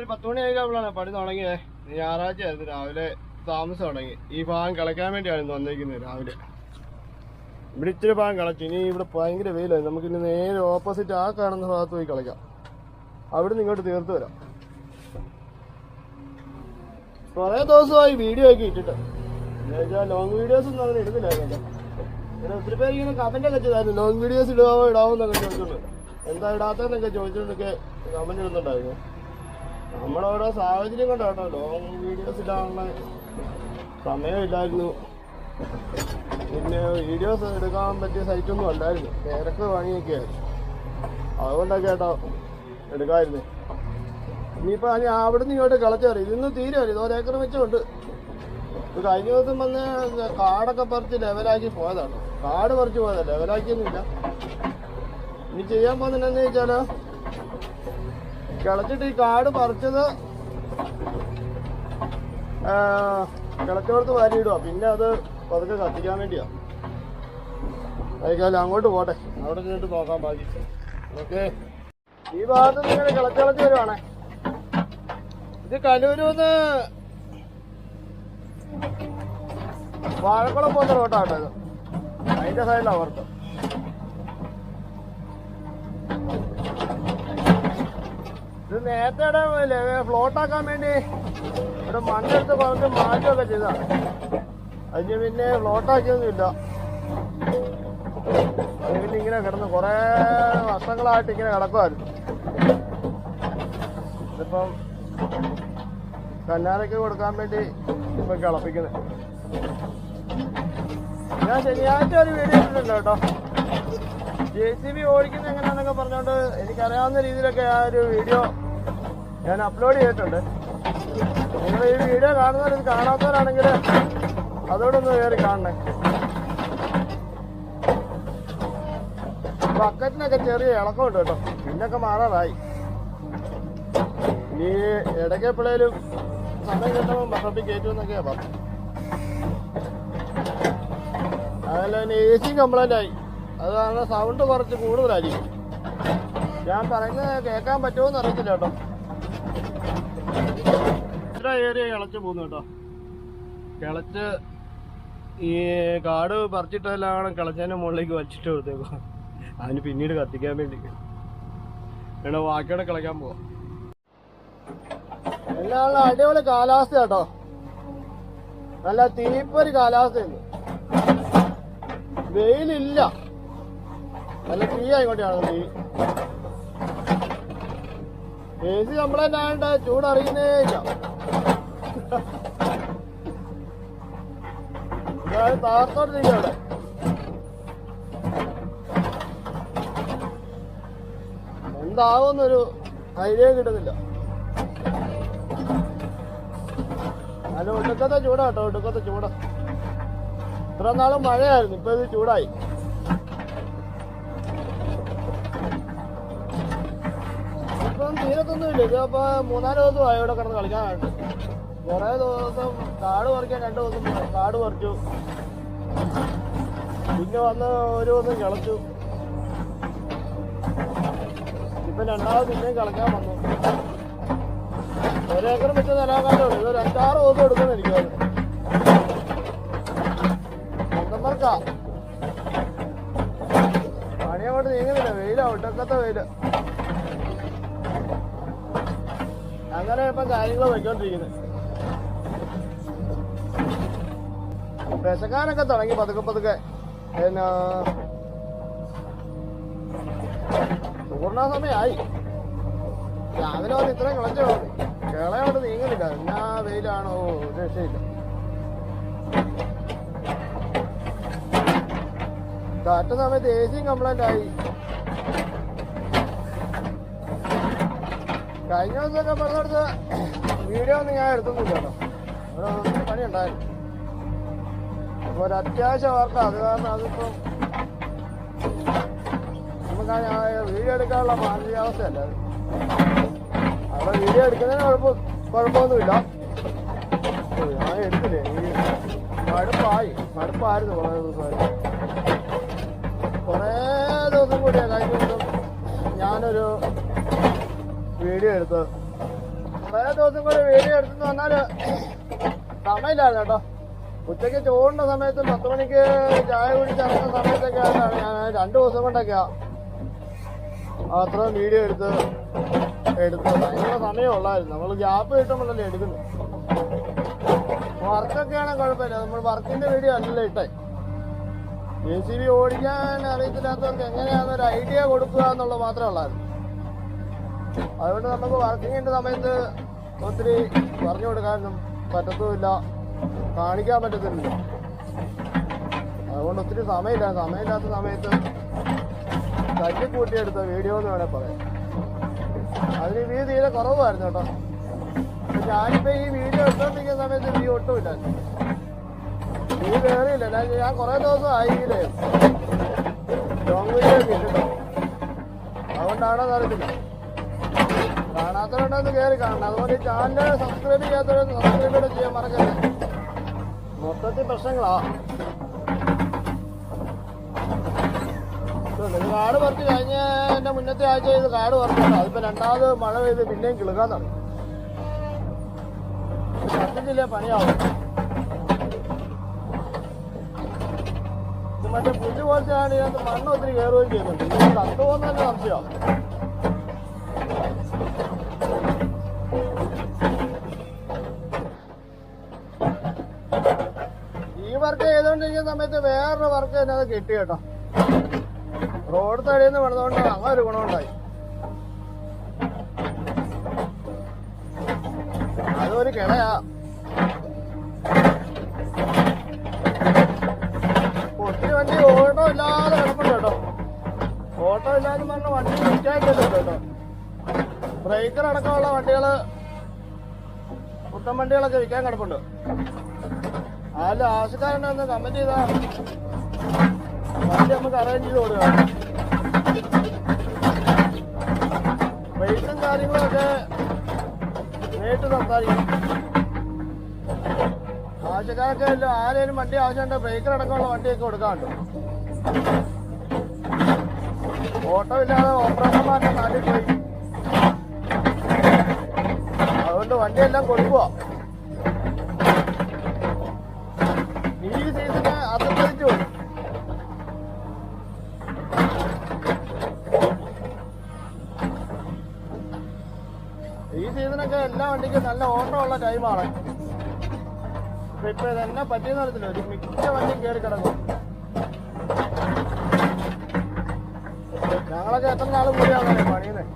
രാത്രി പത്ത് മണി ആയിക്കാവുമ്പോഴാണ് പണി തുടങ്ങിയത് ഞായറാഴ്ച ആയിരുന്നു. രാവിലെ താമസം തുടങ്ങി. ഈ ഭാഗം കളക്കാൻ വേണ്ടിയാണ് വന്നിരിക്കുന്നത് രാവിലെ. ഇവിടെ ഇച്ചിരി ഭാഗം കളച്ചു. ഇനി ഇവിടെ ഭയങ്കര വെയിലായി നമുക്ക് ഇനി നേരെ ഓപ്പോസിറ്റ് ആ കാണുന്ന ഭാഗത്ത് പോയി കളയ്ക്കാം. അവിടെ നിന്ന് ഇങ്ങോട്ട് തീർത്ത് വരാം. കുറേ ദിവസമായി വീഡിയോ ഒക്കെ ഇട്ടിട്ട്. ലോങ് വീഡിയോസ് ഒന്നും അങ്ങനെ ഇടുന്നില്ല ഇങ്ങനെ ഒത്തിരി പേര് ഇങ്ങനെ കമന്റ് ഒക്കെ ചെയ്തായിരുന്നു. ലോങ് വീഡിയോസ് ഇടാവോ ഇടാവോ എന്നൊക്കെ ചോദിച്ചിട്ടുണ്ട് എന്താ ഇടാത്തതെന്നൊക്കെ ചോദിച്ചിട്ടൊക്കെ കമന്റ് ഇടുന്നുണ്ടായിരുന്നു. നമ്മുടെ ഓരോ സാഹചര്യം കൊണ്ടാട്ടോ ലോങ് വീഡിയോസ് ഇടാനുള്ള സമയമില്ലായിരുന്നു. പിന്നെ വീഡിയോസ് എടുക്കാൻ പറ്റിയ സൈറ്റൊന്നും അല്ലായിരുന്നു. തിരക്ക് വാങ്ങിയൊക്കെയായിരുന്നു അതുകൊണ്ടൊക്കെ കേട്ടോ എടുക്കാമായിരുന്നു ഇനിയിപ്പോ ഞാൻ അവിടെ നിന്ന് ഇങ്ങോട്ട് കളച്ചറി ഇതൊന്നും തീരെ ഇത് ഒരേക്കർ വെച്ചുണ്ട് ഇത് കഴിഞ്ഞ ദിവസം വന്ന് കാടൊക്കെ പറിച്ച് ലെവലാക്കി പോയതാണ് കാട് പറിച്ച് പോയതാണ് ലെവലാക്കിയൊന്നുമില്ല ഇനി ചെയ്യാൻ പോകുന്നതെന്ന് വെച്ചാൽ കിളച്ചിട്ട് ഈ കാട് പറിച്ചത് കിളച്ചോടത്ത് വാരിയിടുക പിന്നെ അത് പതുക്കെ കത്തിക്കാൻ വേണ്ടിയാ. അയക്കാലും അങ്ങോട്ട് പോട്ടെ. അവിടെ കേട്ട് നോക്കാൻ ബാക്കി. ഓക്കെ. ഈ ഭാഗത്ത് നിങ്ങൾ കിളച്ചിളച്ച് വരുവാണേ. ഇത് കലൂരൂന്ന് വാഴക്കുളം പോകുന്ന റോട്ടാട്ടോ ഇത്. അതിന്റെ സൈഡിലാണ് ഓർത്ത് ഇത് നേരത്തെ ഫ്ലോട്ടാക്കാൻ വേണ്ടി ഇവിടെ മണ്ണെടുത്ത് പറഞ്ഞ് മാറ്റമൊക്കെ ചെയ്താ. അതിന് പിന്നെ ഫ്ലോട്ടാക്കിയൊന്നുമില്ല പിന്നെ ഇങ്ങനെ കിടന്ന് കുറേ വർഷങ്ങളായിട്ട് ഇങ്ങനെ കിടക്കുമായിരുന്നു ഇതിപ്പം കല്ലാരയ്ക്ക് കൊടുക്കാൻ വേണ്ടി ഇപ്പം കിളപ്പിക്കുന്നത് ഞാൻ ശനിയാഴ്ച ഒരു വീഡിയോ ഇട്ടിട്ടുണ്ട് കേട്ടോ. ജെ സി ബി ഓടിക്കുന്ന എങ്ങനെയാണെന്നൊക്കെ പറഞ്ഞുകൊണ്ട് എനിക്കറിയാവുന്ന രീതിയിലൊക്കെ ആ ഒരു വീഡിയോ ഞാൻ അപ്ലോഡ് ചെയ്തിട്ടുണ്ട്. നിങ്ങൾ ഈ വീഡിയോ കാണുന്നവർ ഇത് കാണാത്തവരാണെങ്കിൽ അതോടൊന്ന് കയറി കാണണേ. ബക്കറ്റിനൊക്കെ ചെറിയ ഇളക്കമുണ്ട് കേട്ടോ. പിന്നൊക്കെ മാറാറായി. ഇനി ഇടയ്ക്ക് എപ്പോഴേലും സമയം കിട്ടുമ്പോൾ ബക്കറ്റിൽ കയറ്റുമെന്നൊക്കെയാ പറഞ്ഞു. അതല്ല തന്നെ എ സി കംപ്ലൈന്റ് ആയി. അത് കാരണം സൗണ്ട് കുറച്ച് കൂടുതലായിരിക്കും. ഞാൻ പറയുന്നത് കേൾക്കാൻ പറ്റുമോ എന്ന് അറിയത്തില്ല കേട്ടോ. ഏരിയ കിളച്ച് പോകുന്നു കേട്ടോ. കിളച്ച് ഈ കാട് പറിച്ചിട്ടെല്ലാം കിളച്ചതിന്റെ മുകളിലേക്ക് വലിച്ചിട്ട് കൊടുത്തേക്കും. അതിന് പിന്നീട് കത്തിക്കാൻ വേണ്ടി. വേണം വാക്കിയോടെ കിളയ്ക്കാൻ പോവാം. എല്ലാം അടിപൊളി കാലാവസ്ഥ കേട്ടോ. നല്ല തീപ്പൊരു കാലാവസ്ഥയുണ്ട് വെയിലില്ല. നല്ല തീ ആയിക്കോട്ടെയാണ് തീ എ സി കംപ്ലൈന്റ് ആയണ്ട ചൂടറിയുന്നേ ഇല്ല. അവിടെ. എന്താവുന്നൊരു ഐഡിയ കിട്ടുന്നില്ല. അല്ല ഒടുക്കത്തെ ചൂടാട്ടോ ഒടുക്കത്തെ ചൂടാ. ഇത്ര നാളും മഴയായിരുന്നു ഇപ്പൊ ഇത് ചൂടായി. ഇപ്പം തീരത്തൊന്നുമില്ല ഇതിപ്പോ മൂന്നാൽ ദിവസമായി ഇവിടെ കിടന്ന് കളിക്കാനായിട്ട്. കുറെ ദിവസം കാട് പറിക്കാൻ രണ്ടു ദിവസം കാട് പറിച്ചു. പിന്നെ വന്ന് ഒരു ദിവസം കിളച്ചു. ഇപ്പൊ രണ്ടാമത് പിന്നെയും കളിക്കാൻ വന്നു. ഒരേക്കർ വെച്ച നിലാകാലമുണ്ട് ഇത് രണ്ടാറ് ദിവസം എടുക്കുന്ന എനിക്ക് സ്വന്തംവർക്കാ പണി അങ്ങോട്ട് നീങ്ങുന്നില്ല. വെയിലാ ഒട്ടക്കത്തെ വെയിൽ. അങ്ങനെ ഇപ്പൊ കാര്യങ്ങൾ പോയിക്കൊണ്ടിരിക്കുന്നത് വിശക്കാനൊക്കെ തുടങ്ങി പതുക്കെ പതുക്കെ. പിന്നെ പൂർണ സമയമായി രാവിലെ വന്ന് ഇത്രയും കിളഞ്ഞോ കേളയോട് നീങ്ങുന്നില്ല. എന്നാ വെയിലാണോ? രക്ഷയില്ല. കാറ്റ സമയത്ത് എ സിയും ആയി. കഴിഞ്ഞ ദിവസമൊക്കെ പറഞ്ഞെടുത്ത് വീഡിയോ ഒന്നും ഞാൻ എടുത്തൊന്നുമില്ല കേട്ടോ ഇവിടെ ഒത്തിരി പണി ഉണ്ടായിരുന്നു അപ്പൊ ഒരു അത്യാവശ്യ വാർത്ത. അത് കാരണം അതിപ്പം നമുക്ക് വീഡിയോ എടുക്കാനുള്ള മാനസികാവസ്ഥയല്ല. അവിടെ വീഡിയോ എടുക്കുന്നതിന് കുഴപ്പം കുഴപ്പമൊന്നുമില്ല. ഞാൻ എടുത്തില്ലേ? ഈ മടുപ്പായി. മടുപ്പായിരുന്നു കുറേ ദിവസമായിട്ട് കുറേ ദിവസം കൂടിയാണ് കഴിഞ്ഞ ദിവസം ഞാനൊരു വീഡിയോ എടുത്തത് കുറേ ദിവസം കൂടെ വീഡിയോ എടുത്തെന്ന് പറഞ്ഞാൽ സമയമില്ലായിരുന്നു കേട്ടോ. ഉച്ചയ്ക്ക് ചോറിന്റെ സമയത്ത് പത്ത് മണിക്ക് ചായ കുടിച്ചിറങ്ങുന്ന സമയത്തൊക്കെ ആയിട്ടാണ് ഞാൻ. രണ്ട് ദിവസം കൊണ്ടൊക്കെയാ അത്രയും വീഡിയോ എടുത്ത് എടുത്ത് ഭയങ്കര സമയമുള്ളായിരുന്നു നമ്മൾ ഗ്യാപ്പ് കിട്ടുമ്പോഴല്ലേ എടുക്കുന്നത് വർക്കൊക്കെയാണെങ്കിൽ കുഴപ്പമില്ല. നമ്മൾ വർക്കിന്റെ വീഡിയോ അല്ലല്ലോ ഇട്ടേ. ജെ സി ബി ഓടിക്കാൻ അറിയത്തില്ലാത്തവർക്ക് എങ്ങനെയാണെന്നൊരു ഐഡിയ കൊടുക്കുക എന്നുള്ളത് മാത്രമേ ഉള്ളായിരുന്നു. അതുകൊണ്ട് നമുക്ക് വർക്കിങ്ങിന്റെ സമയത്ത് ഒത്തിരി പറഞ്ഞു കൊടുക്കാനൊന്നും പറ്റത്തുമില്ല. കാണിക്കാൻ പറ്റത്തില്ല. അതുകൊണ്ട് ഒത്തിരി സമയമില്ല. സമയമില്ലാത്ത സമയത്ത് തല്ലി കൂട്ടിയെടുത്ത വീഡിയോ എന്ന് വേണേൽ പറയാം. അതിന് വ്യൂ തീരെ കുറവായിരുന്നു കേട്ടോ. ഞാനിപ്പോ ഈ വീഡിയോ എടുത്തോണ്ടിരിക്കുന്ന സമയത്ത് വ്യൂ ഒട്ടുമില്ല വ്യൂ കയറിയില്ല ഞാൻ കുറെ ദിവസം ആയില്ലേ? ലോങ് വീഡിയോ ഒക്കെ ഇട്ടിട്ടോ. അതുകൊണ്ടാണോ അറിയത്തില്ല. കാണാത്തവരുണ്ടെന്ന് കയറി കാണണം. അതുപോലെ ഈ സബ്സ്ക്രൈബ് ചെയ്യാത്തവരൊന്ന് സബ്സ്ക്രൈബ് ചെയ്യാൻ മറക്കല്ലേ. മൊത്തത്തിൽ പ്രശ്നങ്ങളാ. കാട് പറിച്ച് കഴിഞ്ഞ എന്റെ മുന്നത്തെ ആഴ്ച ഇത് കാട് പറഞ്ഞു അതിപ്പോ രണ്ടാമത് മഴ പെയ്ത് പിന്നെയും കിളുക്കാൻ തുടങ്ങി. കത്തിച്ചില്ലേ പണിയാവും. ഇത് മറ്റേ പുല്ല് പോലത്തെ ആണ് ഇതിനകത്ത് മണ്ണ് ഒത്തിരി കയറുകയും ചെയ്യുന്നുണ്ട് ഇത് തന്നെ സംശയം ഈ വർക്ക് ചെയ്തോണ്ടിരിക്കുന്ന സമയത്ത് വേറൊരു വർക്ക് തന്നെ അത് കിട്ടി കേട്ടോ. റോഡ് തടിയിൽ നിന്ന് വന്നതുകൊണ്ട് അങ്ങനെ ഒരു ഗുണമുണ്ടായി. അതൊരു കിളയാ ഒത്തിരി വണ്ടി ഓട്ടോ ഇല്ലാതെ കിടപ്പുണ്ട് കേട്ടോ. ഓട്ടോ ഇല്ലാതെ പറഞ്ഞ വണ്ടി കിട്ടിയായിട്ടില്ല കേട്ടോ. ബ്രേക്കർ അടക്കമുള്ള വണ്ടികൾ പുത്തൻ വണ്ടികളൊക്കെ വിൽക്കാൻ കിടപ്പുണ്ട്. അതിൽ ആവശ്യക്കാരനെ കമന്റ് ചെയ്താ വണ്ടി നമുക്ക് അറേഞ്ച് ചെയ്ത് കൊടുക്കാം. റേറ്റും കാര്യങ്ങളൊക്കെ നേരിട്ട് സംസാരിക്കണം. ആവശ്യക്കാരൊക്കെ അല്ല ആരേലും വണ്ടി ആവശ്യമുണ്ട്? ബ്രേക്കർ അടക്കമുള്ള വണ്ടിയൊക്കെ കൊടുക്കാറുണ്ട് ഓട്ടോ ഇല്ലാതെ ഓപ്പറേറ്റർമാരുടെ നാട്ടിൽ പോയി. അതുകൊണ്ട് വണ്ടിയെല്ലാം കൊടുക്കുക ഈ ഈ സീസണൊക്കെ എല്ലാ വണ്ടിക്കും നല്ല ഓട്ടമുള്ള ടൈമാണ് ഇപ്പൊ ഇതെന്നെ പറ്റിയെന്ന് അറിയത്തില്ല. ഒരു മിക്ക വണ്ടി കയറി കിടക്കും. ഞങ്ങളൊക്കെ എത്ര നാളും കൂടിയാണ് പണിയുന്നത്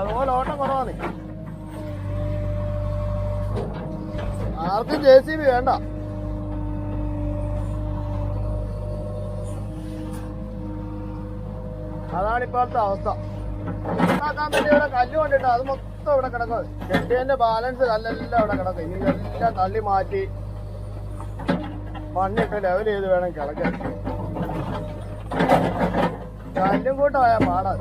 അതുപോലെ ഓട്ടം കുറവാണ്. ആർക്കും ജെ സി ബി വേണ്ട. അതാണ് ഇപ്പോഴത്തെ അവസ്ഥ. ഉണ്ടാക്കാൻ വേണ്ടി ഇവിടെ കല്ല് കൊണ്ടിട്ട് അത് മൊത്തം ഇവിടെ കിടക്കും കെട്ടിയതിന്റെ ബാലൻസ് കല്ലെല്ലാം ഇവിടെ കിടക്കും ഇനി എല്ലാം തള്ളി മാറ്റി മണ്ണിട്ട് ലെവൽ ചെയ്ത് വേണം കിടക്കാൻ കല്ലും കൂട്ടമായ പാടാ.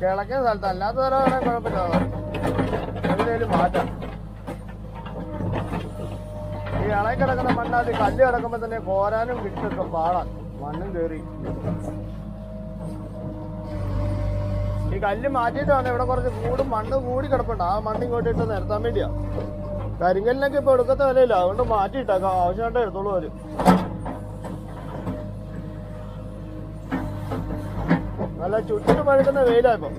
കിളക്കുന്ന സ്ഥലത്ത് അല്ലാത്ത വേണേൽ കുഴപ്പമില്ല. എവിടെയും മാറ്റാം. ഈ ഇളകി കിടക്കുന്ന മണ്ണാതി കല്ല് കിടക്കുമ്പോ തന്നെ കോരാനും വിട്ടൊക്കെ പാടാൻ മണ്ണും കയറി ഈ കല്ല് മാറ്റിയിട്ട് വന്നേ ഇവിടെ കുറച്ച് കൂടും മണ്ണ് കൂടി കിടപ്പുണ്ട്. ആ മണ്ണ് ഇങ്ങോട്ട് ഇട്ട് നിരത്താൻ വേണ്ടിയാ. കരിങ്കലിനൊക്കെ ഇപ്പൊ എടുക്കത്തെ വിലയില്ല. അതുകൊണ്ട് മാറ്റിയിട്ടേക്കാം ആവശ്യമായിട്ട് എടുത്തോളൂ അവർ. നല്ല ചുറ്റിട്ട് പഴുക്കുന്ന വെയിലാ ഇപ്പൊ.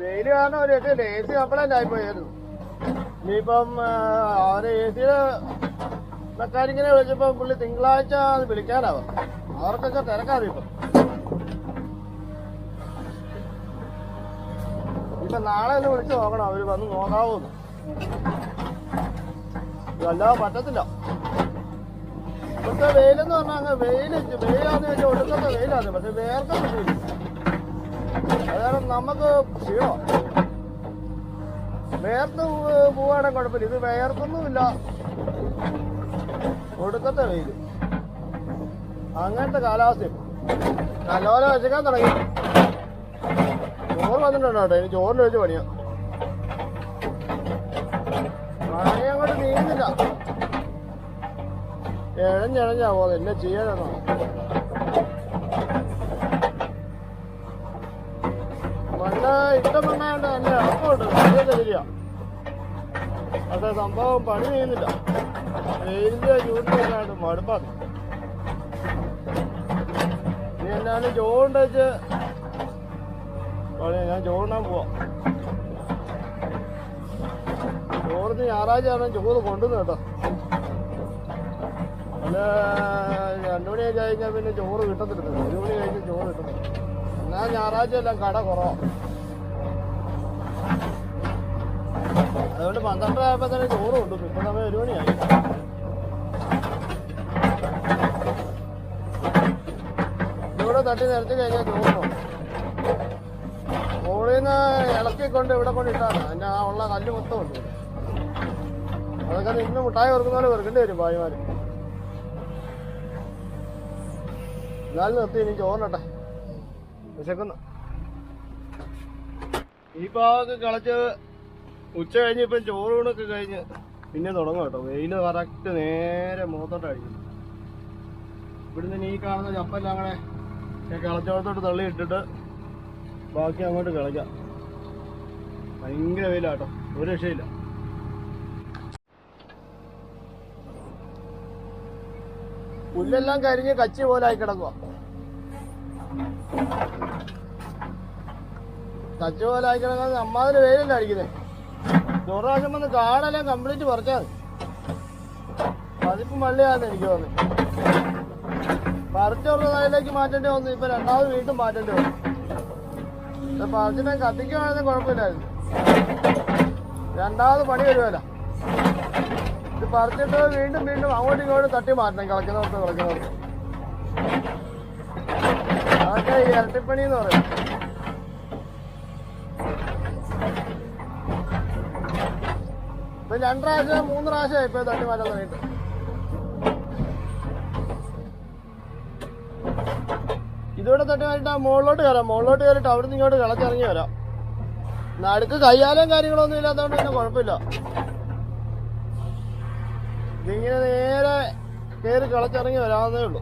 വെയിൽ കാരണം ഒരു എ സി കംപ്ലൈന്റ് ആയിപ്പോയായിരുന്നു ഇനിയിപ്പം അവർ എ സിയുടെ മെക്കാനിക്കിനെ വിളിച്ചപ്പോ പുള്ളി തിങ്കളാഴ്ച അത് വിളിക്കാനാവാം അവർക്കൊക്കെ തിരക്കാതെ ഇപ്പൊ ഇപ്പൊ നാളെ ഒന്ന് വിളിച്ചു നോക്കണം. അവർ വന്ന് നോക്കാവൂന്ന്. ഇതല്ലാതെ പറ്റത്തില്ല. ഇപ്പത്തെ വെയിലെന്ന് പറഞ്ഞാൽ അങ്ങ് വെയിൽ വെയിലാന്ന് വെച്ചാൽ ഒടുക്കത്തെ വെയിലാണ് പക്ഷെ വേർക്കൊന്നും അതാണ് നമുക്ക് ക്ഷീണം? വേർത്ത് പോവാണെങ്കിൽ കുഴപ്പമില്ല. ഇത് വേർത്തൊന്നുമില്ല ഒടുക്കത്തെ വെയിൽ അങ്ങനത്തെ കാലാവസ്ഥ നല്ലപോലെ വെച്ചേക്കാൻ തുടങ്ങി. ചോറ് വന്നിട്ടുണ്ടോ ഇനി ചോറിന് വെച്ച് പണിയാ. പണി അങ്ങോട്ട് നീങ്ങുന്നില്ല. ഇഴഞ്ഞിഴഞ്ഞാ പോകുന്നത് എന്നെ ചെയ്യാനാണോ? മണ്ണ് ഇഷ്ടം വന്നാണ്ട് എന്നെ ശരിയൊക്കെ ശരിയാ അതെ സംഭവം പണി ചെയ്യുന്നില്ല വെയിലിന്റെ ചൂടിനൊക്കെയാണ് മടുപ്പാണ് ഇനി എന്നാലും പണി ഞാൻ ചോറിനാൻ പോവാം. ചോറിന് ഞായറാഴ്ചയാണ് ചോറ് കൊണ്ടുവന്നു കേട്ടോ. അല്ല രണ്ടു മണിയൊക്കെ കഴിഞ്ഞാൽ പിന്നെ ചോറ് കിട്ടത്തില്ല. ഒരു മണി കഴിഞ്ഞ് ചോറ് കിട്ടത്തില്ല. എന്നാൽ ഞായറാഴ്ച എല്ലാം കട കുറവാണ് അതുകൊണ്ട് പന്ത്രണ്ടര ആയപ്പോ തന്നെ ചോറ് കൊണ്ടുവന്നു. ഇപ്പൊ സമയം ഒരു മണിയായി ഇവിടെ തട്ടി നിരത്തി കഴിഞ്ഞാൽ ചോറുണ്ടോ മുകളിൽ ഇളക്കി കൊണ്ട് ഇവിടെ കൊണ്ട് ഇട്ടാണ് അതിന്റെ ആ ഉള്ള കല്ല് മൊത്തം ഉണ്ട്. അതൊക്കെ നിന്ന് മുട്ടായി വെറുക്കുന്ന പോലെ വെറുക്കേണ്ടി വരും ഭായിമാര്. എന്നാലും നിർത്തി ഇനി ചോറിനട്ടെ. വിശക്കുന്നു. ഈ ഭാഗമൊക്കെ കളച്ച് ഉച്ച കഴിഞ്ഞ് ഇപ്പം ചോറൂണൊക്കെ കഴിഞ്ഞ് പിന്നെ തുടങ്ങും കേട്ടോ. വെയിൽ കറക്റ്റ് നേരെ മുഖത്തോട്ട് ഇവിടുന്ന് ഈ കാണുന്ന ചപ്പെല്ലാം അങ്ങനെ കളച്ചോളത്തോട്ട് തള്ളി ഇട്ടിട്ട് ബാക്കി അങ്ങോട്ട് കളയ്ക്കാം. ഭയങ്കര വെയിലാട്ടോ. ഒരു രക്ഷയില്ല. പുല്ലെല്ലാം കരിഞ്ഞ് കച്ചി പോലെ ആയി കിടക്കുക കച്ചി പോലെ ആയി കിടക്കുന്നത് അമ്മാതിരി വെയിലല്ല അടിക്കുന്നത് ദുർവാശം വന്ന് കാടെല്ലാം കംപ്ലീറ്റ് പറിച്ചാൽ പതിപ്പ് മള്ളിയാന്ന് എനിക്ക് തോന്നുന്നു. പറിച്ചൊരു അതിലേക്ക് മാറ്റേണ്ടി വന്നു. ഇപ്പൊ രണ്ടാമത് വീണ്ടും മാറ്റേണ്ടി വന്നു. പറിച്ചിട്ട് കത്തിക്കുവാണെങ്കിലും കുഴപ്പമില്ലായിരുന്നു. രണ്ടാമത് പണി വരുമല്ല ഇത് പറിച്ചിട്ട് വീണ്ടും വീണ്ടും അങ്ങോട്ടും ഇങ്ങോട്ടും തട്ടി മാറ്റണം. കളക്കുന്നിടത്ത് കളക്കുന്നിടത്ത് അതൊക്കെ ഈ ഇരട്ടിപ്പണി എന്ന് പറയും. ഇപ്പൊ രണ്ട് പ്രാവശ്യം മൂന്ന് പ്രാവശ്യം ഇപ്പൊ തട്ടി മാറ്റാൻ തുടങ്ങിയിട്ട്. ഇതോടെ തട്ടി മാറ്റിട്ട് മുകളിലോട്ട് കയറാം. മുകളിലോട്ട് കയറിയിട്ട് അവിടെ നിന്ന് ഇങ്ങോട്ട് കളച്ചിറങ്ങി വരാം. നടുക്ക് കയ്യാലും കാര്യങ്ങളൊന്നും ഇല്ലാത്തതുകൊണ്ട് പിന്നെ കുഴപ്പമില്ല. ഇതിങ്ങനെ നേരെ കയറി കളച്ചിറങ്ങി വരാവുന്നേ ഉള്ളൂ.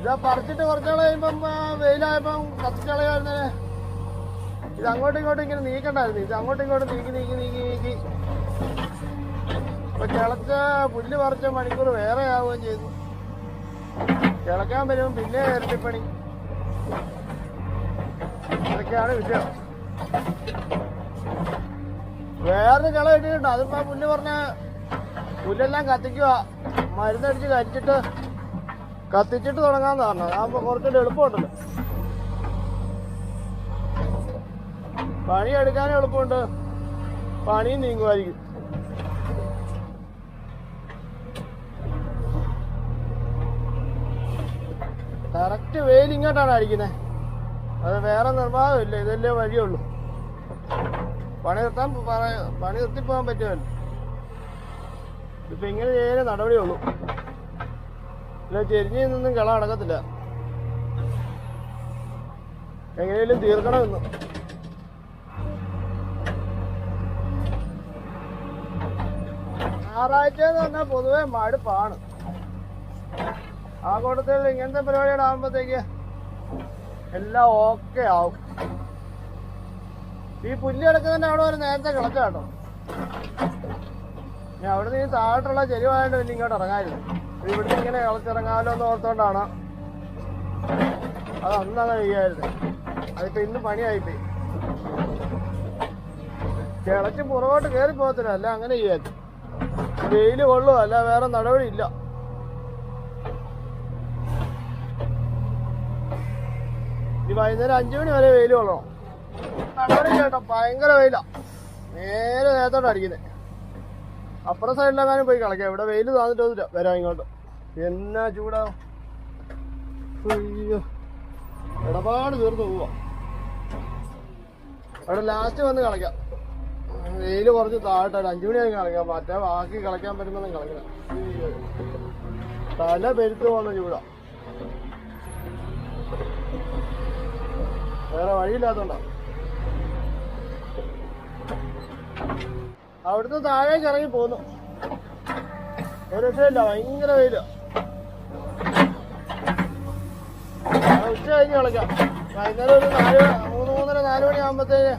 ഇതാ പറിച്ചിട്ട് കുറച്ചാൾ കഴിയുമ്പം ആ, വെയിലായപ്പം കത്തിച്ചളയായിരുന്നേ ഇത് അങ്ങോട്ടും ഇങ്ങോട്ടും ഇങ്ങനെ നീക്കണ്ടായിരുന്നു. ഇത് അങ്ങോട്ടും ഇങ്ങോട്ടും നീക്കി നീക്കി നീക്കി നീക്കി. ഇപ്പൊ കിളച്ച പുല്ല് പറിച്ച മണിക്കൂർ വേറെ ആവുകയും ചെയ്തു. കിളക്കാൻ വരുമ്പോ പിന്നെ ഇരട്ടിപ്പണി. അതൊക്കെയാണ് വിഷയം. വേറൊരു കിള ഇട്ടിട്ടുണ്ട് അതിപ്പോ പുല്ല് പറഞ്ഞ പുല്ലെല്ലാം കത്തിക്കുക. മരുന്നടിച്ച് കരിച്ചിട്ട് കത്തിച്ചിട്ട് തുടങ്ങാന്ന് പറഞ്ഞത് അതാകുമ്പോ കുറച്ചുകൂടി എളുപ്പമുണ്ടല്ലോ. പണി എടുക്കാനും എളുപ്പമുണ്ട്. പണിയും നീങ്ങുമായിരിക്കും. കറക്റ്റ് വെയിൽ ഇങ്ങോട്ടാണ് അടിക്കുന്നത് അത് വേറെ നിർവാഹമില്ല ഇതല്ലേ വഴിയുള്ളൂ. പണി നിർത്താൻ പണി പണി നിർത്തിപ്പോകാൻ പറ്റുമല്ലോ. ഇപ്പൊ ഇങ്ങനെ ചെയ്യുന്ന നടപടിയുള്ളൂ. ഇല്ല ചെരിഞ്ഞു നിന്നും കള അടക്കത്തില്ല എങ്ങനെയും തീർക്കണമെന്ന് ഞായറാഴ്ച എന്ന് പറഞ്ഞാൽ പൊതുവെ മടുപ്പാണ്. ആ കൂട്ടത്തിൽ ഇങ്ങനത്തെ പരിപാടിയുടെ ആകുമ്പോഴത്തേക്ക് എല്ലാം ഓക്കെ ആവും. ഈ പുല്ല് കിടക്കുന്നതിന്റെ അവിടെ ഒരു നേരത്തെ കിളച്ച കേട്ടോ. ഞാൻ അവിടെ നിന്ന് താഴോട്ടുള്ള ചെരുവായിട്ട് പിന്നെ ഇങ്ങോട്ട് ഇറങ്ങാറില്ല ഇവിടെ ഇവിടുന്ന് ഇങ്ങനെ കിളച്ചിറങ്ങാമല്ലോ എന്ന് ഓർത്തോണ്ടാണ് അത് അന്നാണ് കഴിയായിരുന്നു അതിപ്പോ ഇന്ന് പണിയായിപ്പോയി. കിളച്ച് പുറകോട്ട് കയറി പോകത്തില്ല. അല്ല അങ്ങനെ ചെയ്യാറ് വെയിൽ കൊള്ളു. അല്ല വേറെ നടപടി ഇല്ല ഈ വൈകുന്നേരം അഞ്ചു മണി വരെ വെയിൽ കൊള്ളണം. കേട്ടോ ഭയങ്കര വെയിലാ. നേരെ നേരത്തോട്ട് അടിക്കുന്നത് അപ്പുറം സൈഡിലെങ്ങാനും പോയി കളക്കാം. ഇവിടെ വെയിൽ താന്നിട്ടൊന്നുമില്ല. വരാം ഇങ്ങോട്ട്. എന്നാ ചൂടാ. ഇടപാട് തീർന്നു പോവാ. അവിടെ ലാസ്റ്റ് വന്ന് കളിക്കാം. വെയിൽ കുറച്ച് താഴട്ടെ ഒരു അഞ്ചു മണിയായി കളിക്കാം. മറ്റേ ബാക്കി കളിക്കാൻ പറ്റുന്ന കളിക്കണം അയ്യോ. തല പെരുത്ത് പോകുന്ന ചൂടാ. വേറെ വഴിയില്ലാത്തോണ്ടാ. അവിടുന്ന് താഴേക്ക് ഇറങ്ങി പോന്നു. ഒരു രക്ഷയില്ല ഭയങ്കര വെയിൽ. ഉച്ച കഴിഞ്ഞ് കളിക്കാം. വൈകുന്നേരം ഒരു നാല് മൂന്ന് മൂന്നര നാല് മണി ആകുമ്പോഴത്തേന്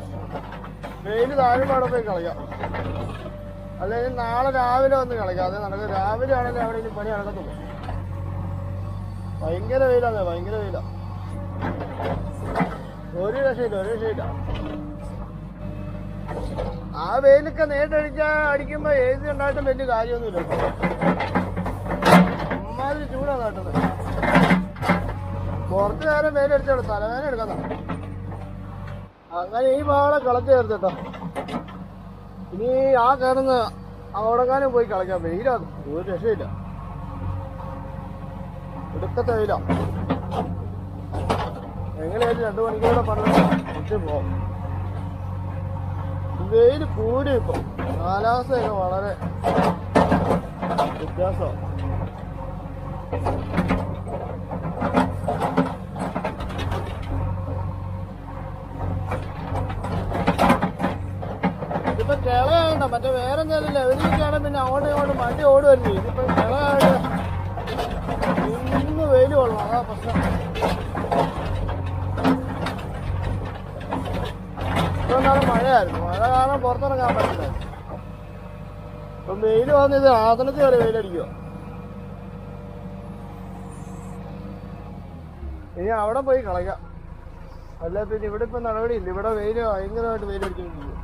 വെയിൽ താഴെ പോയി കളിക്കാം. അല്ലെങ്കിൽ നാളെ രാവിലെ വന്ന് കളിക്കാം. അതെ നടക്കും. രാവിലെ ആണെങ്കിൽ അവിടെ ഇനി പണി നടക്കത്തുള്ളൂ. ഭയങ്കര വെയിലാണ് ഭയങ്കര വെയിലാണ് ഒരു രക്ഷയില്ല ഒരു രക്ഷയില്ല. ആ വെയിലൊക്കെ നേരിട്ടടിച്ചാ അടിക്കുമ്പോ എ സി ഉണ്ടായിട്ടും വലിയ കാര്യമൊന്നുമില്ല. അമ്മാതിരി ചൂടാണ് നാട്ടുന്നത് കുറച്ചു നേരം വെയിലടിച്ചോളൂ തലവേന എടുക്കുന്ന അങ്ങനെ ഈ പാളെ കളത്തി ചേർത്തിട്ടോ ഇനി ആ കയറുന്ന അവിടെങ്ങാനും പോയി കളിക്കാം വെയിലാണ് ഒരു രക്ഷയില്ല. എടുക്കത്തെ വെയില. എങ്ങനെയായാലും രണ്ടു മണിക്കൂടെ പറഞ്ഞു പോവാം വെയിൽ കൂടി ഇപ്പൊ. കാലാവസ്ഥയൊക്കെ വളരെ വ്യത്യാസമാണ് ഇതിപ്പോ കിളയാണ്ട. മറ്റേ വേറെ എന്തെങ്കിലും ലെവലിലേക്കാണ് പിന്നെ അങ്ങോട്ടും ഇങ്ങോട്ടും വണ്ടി ഓടുവല്ലേ? ഇതിപ്പോ കിളയാണ്ട്. ഇന്ന് വെയിൽ കൊള്ളാം. അതാ പ്രശ്നം. നാളെ മഴയായിരുന്നു. മഴ കാരണം പുറത്തിറങ്ങാൻ പറ്റില്ല. ഇപ്പൊ വെയിൽ വന്നിത് ആദനത്തിൽ വരെ വെയിലടിക്കുക ഇനി അവിടെ പോയി കളയാം അല്ല പിന്നെ ഇവിടെ ഇപ്പൊ നടപടിയില്ല. ഇവിടെ വെയിൽ ഭയങ്കരമായിട്ട് വെയിലടിച്ചിരിക്കുക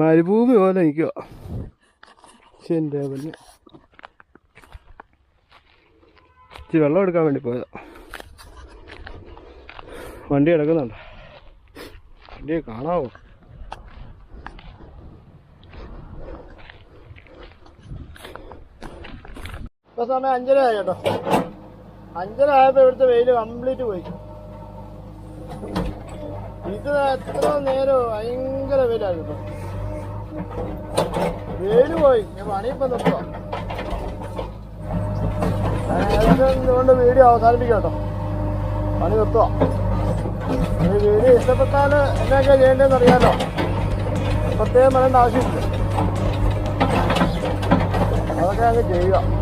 മരുഭൂമി പോലെ നിൽക്കുക ശരി പിന്നെ. ഇച്ചിരി വെള്ളം എടുക്കാൻ വേണ്ടി പോയതാ. വണ്ടി കിടക്കുന്നുണ്ട്? വണ്ടിയെ കാണാവോ ഇപ്പൊ സമയം അഞ്ചര ആയി കേട്ടോ അഞ്ചര ആയപ്പോ ഇവിടുത്തെ വെയിൽ കംപ്ലീറ്റ് പോയി. ഇത് എത്ര നേരം ഭയങ്കര വെയിലായിരുന്നു വെയിൽ പോയി. ഞാൻ പണിയിപ്പം നിർത്തോ ഇതുകൊണ്ട് വീഡിയോ അവസാനിപ്പിക്കാം കേട്ടോ. പണി നിർത്തുക ഈ വീഡിയോ ഇഷ്ടപ്പെട്ടാൽ എന്നൊക്കെ ചെയ്യേണ്ടതെന്ന് അറിയാലോ പ്രത്യേകം പറയേണ്ട ആവശ്യമില്ല. അതൊക്കെ അങ്ങ് ചെയ്യുക.